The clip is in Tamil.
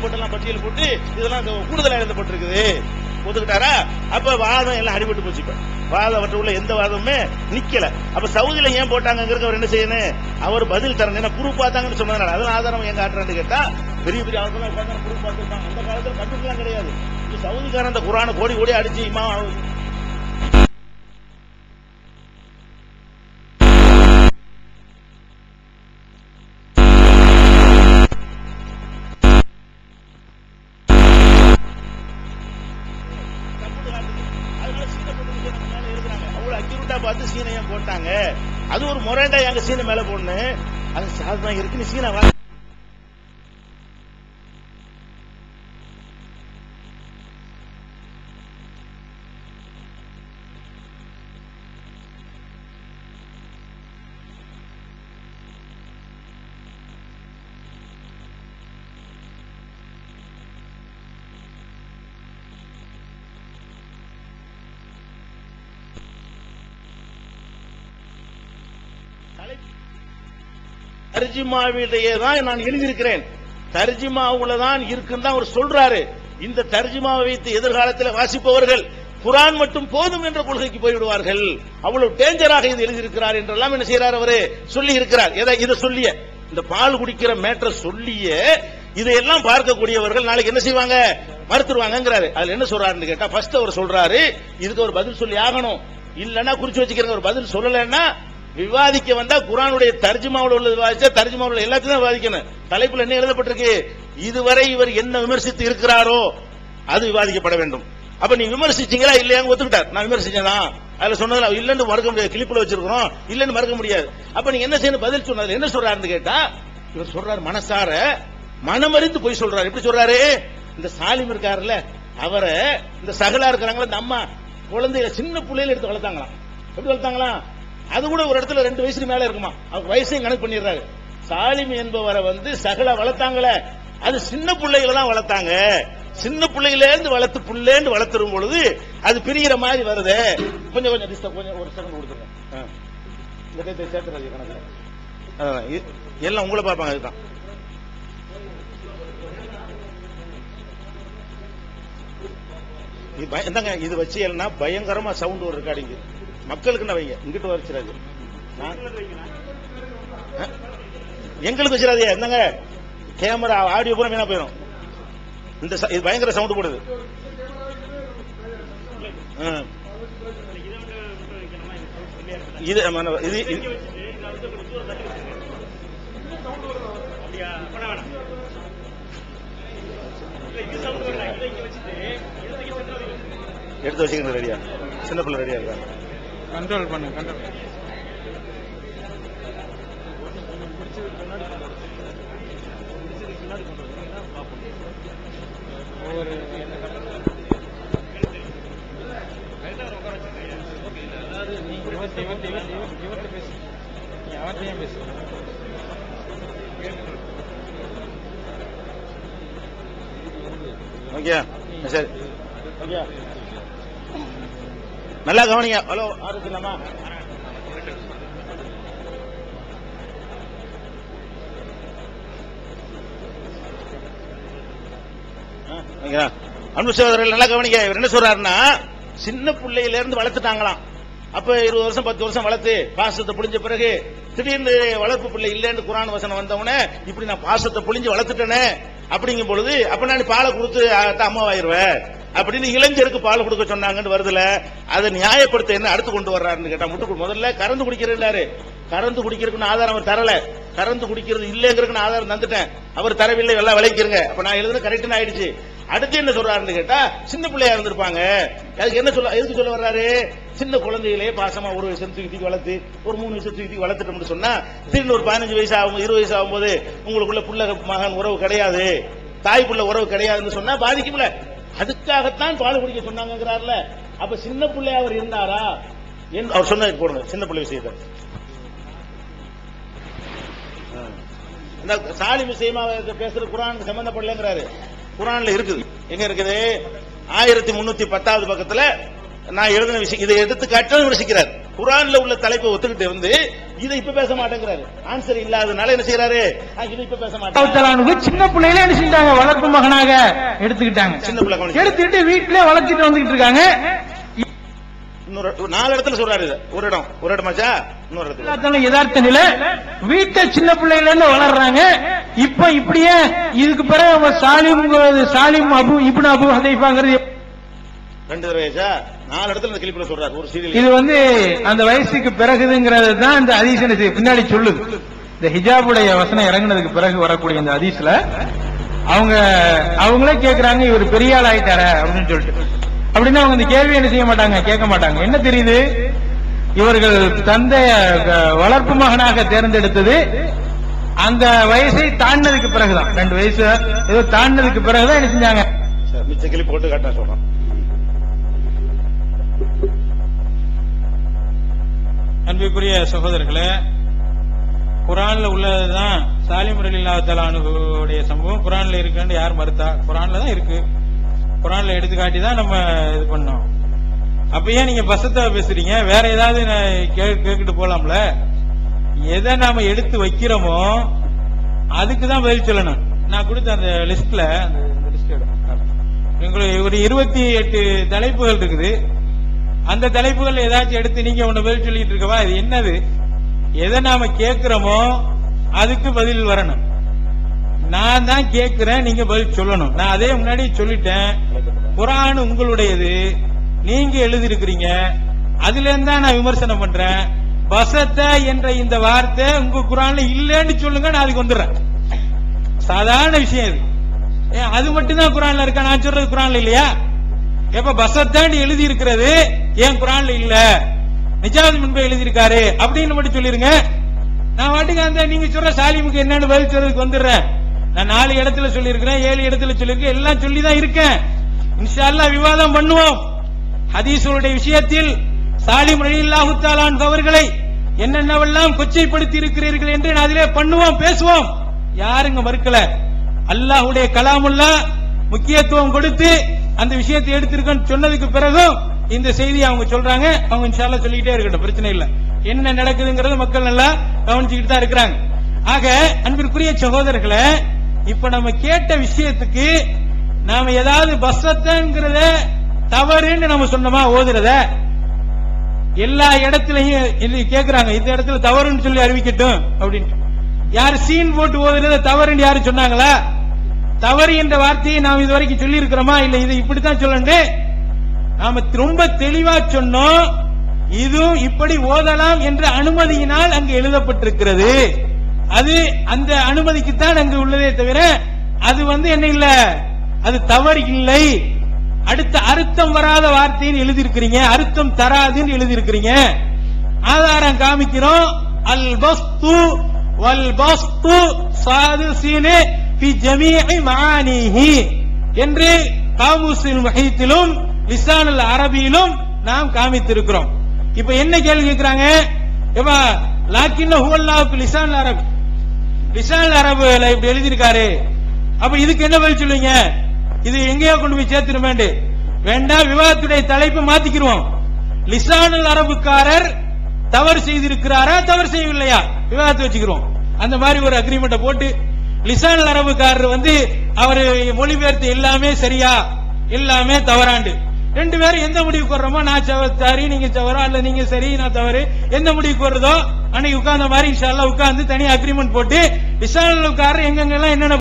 போட்டெல்லாம் போட்டு எல்லாம் பட்டியல் போட்டு இதெல்லாம் இந்த எழுதப்பட்டிருக்குது. ஒத்துக்கிட்டாரா? அப்ப வாதம் எல்லாம் அடிபட்டு போச்சு இப்ப. வாதம் எந்த வாதமுமே நிக்கல. அப்ப சவுதியில ஏன் போட்டாங்கிறது அவர் என்ன செய்யணும்? அவர் பதில் தரணும். ஏன்னா குரூப் பார்த்தாங்கன்னு சொன்னதுனால. அதெல்லாம் ஆதாரம் ஏன் ஆட்டுறான்னு கேட்டா பெரிய பெரிய ஆளுநர் உட்காந்து ப்ரூஃப் பார்த்துருப்பாங்க அந்த காலத்துல கண்டுக்கலாம் கிடையாது. சவுதிக்காரன் அந்த குரானை கோடி கோடி அடிச்சு இமா பார்த்து சீனையும் போட்டாங்க. அது ஒரு முறைண்டா எங்க சீனை மேல போடணும். அது சாதனம் இருக்குன்னு சீனை தர்ஜிமாவிலேயே தான் நான் எழுதியிருக்கிறேன். தர்ஜிமாவுல தான் இருக்குன்னு தான் அவர் சொல்றாரு. இந்த தர்ஜிமாவை வைத்து எதிர்காலத்தில் வாசிப்பவர்கள் குரான் மட்டும் போதும் என்ற கொள்கைக்கு போய்விடுவார்கள். அவ்வளவு டேஞ்சராக இது எழுதியிருக்கிறார் என்றெல்லாம் என்ன செய்யறார் அவரு? சொல்லி இருக்கிறார் எதை? இதை சொல்லிய. இந்த பால் குடிக்கிற மேட்டர் சொல்லிய இதையெல்லாம் பார்க்கக்கூடியவர்கள் நாளைக்கு என்ன செய்வாங்க? மறுத்துருவாங்கங்கிறாரு. அதுல என்ன சொல்றாருன்னு கேட்டா ஃபர்ஸ்ட் அவர் சொல்றாரு இதுக்கு ஒரு பதில் சொல்லி ஆகணும். இல்லைன்னா குறிச்சு வச்சுக்கிறேன் ஒரு பதில் சொல்லலைன்னா விவாதிக்க வந்தா குரானுடைய தர்ஜுமாவில் உள்ள விவாதிச்சா தர்ஜுமாவில் எல்லாத்தையும் தான் விவாதிக்கணும். தலைப்புல என்ன எழுதப்பட்டிருக்கு? இதுவரை இவர் என்ன விமர்சித்து இருக்கிறாரோ அது விவாதிக்கப்பட வேண்டும். அப்ப நீ விமர்சிச்சீங்களா இல்லையா ஒத்துக்கிட்டார். நான் விமர்சிச்சேனா? அதுல சொன்னதுல இல்லன்னு மறக்க முடியாது. கிளிப்புல வச்சிருக்கிறோம். இல்லன்னு மறக்க முடியாது. அப்ப நீங்க என்ன செய்யணும்? பதில் சொன்னது என்ன சொல்றாருன்னு கேட்டா இவர் சொல்றாரு மனசார மனமறிந்து போய் சொல்றாரு. எப்படி சொல்றாரு? இந்த சாலிம் இருக்காருல்ல அவரை இந்த சகலா இருக்கிறாங்களா இந்த அம்மா குழந்தைய சின்ன பிள்ளையில எடுத்து வளர்த்தாங்களாம். எப்படி வளர்த்தாங்களாம்? அது கூட ஒரு இடத்துல ரெண்டு வயசுக்கு மேல இருக்குமா? அவங்க வயசையும் கணக்கு பண்ணிடுறாரு. சாலிம் என்பவரை வந்து சகல வளர்த்தாங்கள. அது சின்ன பிள்ளைகளை தான் வளர்த்தாங்க. சின்ன பிள்ளைகள இருந்து வளர்த்து புள்ளேன்னு வளர்த்துரும் பொழுது அது பிரிகிற மாதிரி வருது. கொஞ்சம் கொஞ்சம் டிஸ்டர்ப் கொஞ்சம் ஒரு செகண்ட் கொடுத்துருங்க. இந்த டேட்டை சேர்த்துறது கணக்கு. எல்லாம் உங்களை பார்ப்பாங்க அதுதான். இது பயந்தாங்க இது வச்சு இல்லைன்னா பயங்கரமா சவுண்ட் ஒரு ரெக்கார்டிங் மக்களுக்கு வைங்க. இங்கிட்டு வச்சிடாது ஆ? எங்களுக்கு வச்சிடாது என்னங்க? கேமரா ஆடியோ பூரா வீணா போயிடும் இந்த இது பயங்கர சவுண்ட் போடுது. ஆ. இது இது எடுத்து வச்சுக்கிறது ரெடியா. சின்ன பிள்ளை ரெடியா இருக்கா? கண்ட்ரோல் பண்ணு கண்ட்ரோல் ஒவ்வொரு இருபத்தி இருபத்தி இருபத்தி இருபத்தி பேசு நீ அவர்கிட்டயும் பேசு ஓகே சரி. ஓகே. நல்லா கவனிங்க. ஹலோ ஆரம்பிக்கலாமா அன்பு சகோதரர்கள் நல்லா கவனிக்க இவர் என்ன சொல்றாருன்னா சின்ன பிள்ளையில இருந்து வளர்த்துட்டாங்களாம். அப்ப இருபது வருஷம் பத்து வருஷம் வளர்த்து பாசத்தை புளிஞ்ச பிறகு திடீர்னு வளர்ப்பு பிள்ளை இல்லைன்னு குரான் வசனம் வந்தவனே இப்படி நான் பாசத்தை புளிஞ்சு வளர்த்துட்டேனே அப்படிங்கும் பொழுது அப்ப நான் பாலை கொடுத்து அம்மாவாயிருவேன் அப்படின்னு இளைஞருக்கு பால் கொடுக்க சொன்னாங்கன்னு வருதுல அதை நியாயப்படுத்த என்ன அடுத்து கொண்டு வர்றாருன்னு கேட்டா முட்டு முதல்ல கறந்து குடிக்கிறாரு கறந்து குடிக்கிறதுக்குன்னு ஆதாரம் அவர் தரல. கறந்து குடிக்கிறது இல்லைங்கிறதுக்கு ஆதாரம் தந்துட்டேன். அவர் தரவில்லை எல்லாம் விளைக்கிறங்க அப்ப நான் எழுதுன கரெக்டுன்னு ஆயிடுச்சு. அடுத்து என்ன சொல்றாருன்னு கேட்டா சின்ன பிள்ளையா இருந்திருப்பாங்க. அதுக்கு என்ன சொல்ல எதுக்கு சொல்ல வர்றாரு? சின்ன குழந்தைகளே பாசமா ஒரு வயசு தூக்கி வளர்த்து ஒரு மூணு வயசு தூக்கி தூக்கி வளர்த்துட்டோம்னு சொன்னா திடீர்னு ஒரு பதினஞ்சு வயசு ஆகும் இருபது வயசு ஆகும்போது உங்களுக்குள்ள புள்ள மகன் உறவு கிடையாது. தாய் புள்ள உறவு கிடையாதுன்னு சொன்னா பாதிக்கும்ல. அதுக்காகத்தான் பால் குடிக்க சொன்னாங்கிறார்ல அப்ப சின்ன பிள்ளை அவர் இருந்தாரா? அவர் சொன்ன போடுங்க சின்ன பிள்ளை விஷயத்தை. சாலி விஷயமா பேசுற குரான் சம்பந்தப்படலங்கிறாரு. குரான்ல இருக்குது. எங்க இருக்குது? ஆயிரத்தி முன்னூத்தி பத்தாவது பக்கத்துல நான் எழுதின விஷயம் இதை எடுத்து காட்டிலும் விமர்சிக்கிறார். குரான்ல உள்ள தலைப்பை ஒத்துக்கிட்டு வந்து இதை இப்ப பேச மாட்டேங்கிறாரு. ஆன்சர் இல்லாதனால என்ன செய்யறாரு இதை இப்ப பேச மாட்டேன் தலானுக்கு சின்ன பிள்ளையில என்ன செஞ்சாங்க? வளர்ப்பு மகனாக எடுத்துக்கிட்டாங்க. சின்ன பிள்ளை. எடுத்துக்கிட்டு வீட்டிலே வளர்த்துட்டு வந்துகிட்டு இருக்காங்க. நாலு இடத்துல சொல்றாரு. ஒரு இடம். ஒரு இடமாச்சா இன்னொரு இடத்துல. யதார்த்த நிலை. வீட்டை சின்ன பிள்ளையில இருந்து வளர்றாங்க. இப்ப இப்படியே இதுக்கு பிறகு சாலிம் சாலிம் அபு இப்னு அபு ஹதைஃபாங்கிறது ரெண்டு தடவைச்சா நாலு இடத்துல இந்த கிளிப்ல சொல்றாரு ஒரு சீரியல் இது வந்து அந்த வயசுக்கு பிறகுங்கிறது தான் இந்த அதிசன பின்னாடி சொல்லுது. இந்த ஹிஜாபுடைய வசனம் இறங்குனதுக்கு பிறகு வரக்கூடிய இந்த அதிசல அவங்க அவங்களே கேக்குறாங்க இவர் பெரிய ஆள் ஆயிட்டார அப்படின்னு சொல்லிட்டு. அப்படின்னா அவங்க இந்த கேள்வி என்ன செய்ய மாட்டாங்க? கேட்க மாட்டாங்க. என்ன தெரியுது? இவர்கள் தந்தைய வளர்ப்பு மகனாக தேர்ந்தெடுத்தது அந்த வயசை தாண்டினதுக்கு பிறகுதான். ரெண்டு வயசு ஏதோ தாண்டினதுக்கு பிறகுதான் என்ன செஞ்சாங்க? மிச்ச கிளிப் போட்டு காட்டினா சொல்றேன். அன்பிற்குரிய சகோதரர்களே குரான்ல உள்ளதுதான் சாலிம் ரலில்லா சம்பவம். குரான்ல இருக்குன்னு யார் மறுத்தா? குரான்ல தான் இருக்கு. குரான்ல எடுத்துக்காட்டி தான் நம்ம இது பண்ணோம். அப்ப ஏன் நீங்க பசத்தை பேசுறீங்க? வேற ஏதாவது நான் கே- கேட்டுட்டு போலாம்ல? எதை நாம எடுத்து வைக்கிறோமோ அதுக்கு தான் பதில் சொல்லணும். நான் கொடுத்த அந்த லிஸ்ட்ல அந்த லிஸ்ட் உங்களுக்கு ஒரு இருபத்தி எட்டு தலைப்புகள் இருக்குது. அந்த தலைப்புகள் ஏதாச்சும் எடுத்து நீங்க ஒண்ணு பதில் சொல்லிட்டு இருக்கவா? இது என்னது? எதை நாம கேட்கிறோமோ அதுக்கு பதில் வரணும். நான் தான் கேட்கிறேன் நீங்க பதில் சொல்லணும். நான் அதே முன்னாடி சொல்லிட்டேன். குரான் உங்களுடையது. நீங்க எழுதிருக்கிறீங்க அதுல இருந்தா நான் விமர்சனம் பண்றேன். வசத்த என்ற இந்த வார்த்தை உங்க குரான்ல இல்லைன்னு சொல்லுங்க நான் அதுக்கு வந்துடுறேன். சாதாரண விஷயம் இது. அது மட்டும் தான் குரான்ல இருக்கா? நான் சொல்றது குரான்ல இல்லையா? எப்ப பசத்தாண்டி எழுதி இருக்கிறது ஏன் குரான்ல இல்ல? நிஜாவது முன்பே எழுதியிருக்காரு. அப்படின்னு மட்டும் சொல்லிருங்க. நான் வாட்டுக்கு அந்த நீங்க சொல்ற சாலிமுக்கு என்னன்னு பதில் சொல்றதுக்கு வந்துடுறேன். நான் நாலு இடத்துல சொல்லியிருக்கிறேன் ஏழு இடத்துல சொல்லியிருக்கேன். எல்லாம் சொல்லி தான் இருக்கேன். இன்ஷா அல்லாஹ் விவாதம் பண்ணுவோம். ஹதீசுடைய விஷயத்தில் சாலிம் ரலியல்லாஹு தஆலான் அவர்களை என்னென்னவெல்லாம் கொச்சைப்படுத்தி இருக்கிறீர்கள் என்று நான் அதிலே பண்ணுவோம் பேசுவோம். யாருங்க மறுக்கல? அல்லாஹுடைய கலாமுல்லா முக்கியத்துவம் கொடுத்து அந்த விஷயத்தை எடுத்திருக்கேன்னு சொன்னதுக்கு பிறகும் இந்த செய்தியை அவங்க சொல்றாங்க அவங்க இன்ஷால்லா சொல்லிக்கிட்டே இருக்கட்டும் பிரச்சனை இல்ல. என்ன நடக்குதுங்கிறது மக்கள் நல்லா கவனிச்சுக்கிட்டு தான் இருக்கிறாங்க. ஆக அன்பிற்குரிய சகோதரர்களை இப்ப நம்ம கேட்ட விஷயத்துக்கு நாம ஏதாவது பஸ்ஸத்தங்கிறத தவறுன்னு நம்ம சொன்னோமா ஓதுறத? எல்லா இடத்துலயும் இது கேக்குறாங்க இந்த இடத்துல தவறுன்னு சொல்லி அறிவிக்கட்டும் அப்படின்னு யார் சீன் போட்டு ஓதுறத தவறுன்னு யாரு சொன்னாங்களா? தவறு என்ற வார்த்தையை நாம் இதுவரைக்கும் சொல்லி இருக்கிறோமா இல்ல இது இப்படித்தான் சொல்லணும் நாம ரொம்ப தெளிவா சொன்னோம். இதுவும் இப்படி ஓதலாம் என்ற அனுமதியினால் அங்கு எழுதப்பட்டிருக்கிறது. அது அந்த அனுமதிக்குத்தான் அங்கு உள்ளதே தவிர அது வந்து என்ன இல்ல? அது தவறு இல்லை. அடுத்த அர்த்தம் வராத வார்த்தைன்னு எழுதியிருக்கிறீங்க. அர்த்தம் தராதுன்னு எழுதியிருக்கிறீங்க. ஆதாரம் காமிக்கிறோம். அல் பஸ்து வல் பஸ்து சாது சீனு பி என்று காமுசின் மஹீத்திலும் லிசானல் அரபியிலும் நாம் காமித்திருக்கிறோம். இப்ப என்ன கேள்வி கேட்கிறாங்க? எப்ப லாக்கின் ஹுவல்லாவுக்கு லிசான் அரபு. லிசான் அரபுல இப்படி எழுதியிருக்காரு. அப்ப இதுக்கு என்ன பதில் சொல்லுவீங்க? இது எங்கேயோ கொண்டு போய் சேர்த்துருமேண்டு. வேண்டாம் விவாதத்துடைய தலைப்பை மாத்திக்கிருவோம். லிசானல் அரபுக்காரர் தவறு செய்திருக்கிறாரா தவறு செய்யவில்லையா? விவாதத்தை வச்சுக்கிறோம் அந்த மாதிரி ஒரு அக்ரிமெண்ட்டை போட்டு லிசான் அரபுக்காரர் வந்து அவர் மொழிபெயர்த்து எல்லாமே சரியா? எல்லாமே தவறாண்டு. ரெண்டு பேரும் எந்த முடிவுக்கு வர்றோமோ நான் சவ- சரி நீங்க தவறா அல்ல நீங்க சரி நான் தவறு எந்த முடிவுக்கு வருதோ அன்னைக்கு உட்கார்ந்த மாதிரி உட்கார்ந்து தனியா அக்ரிமெண்ட் போட்டு விசாரணைக்காரர் எங்கெங்கெல்லாம் என்னென்ன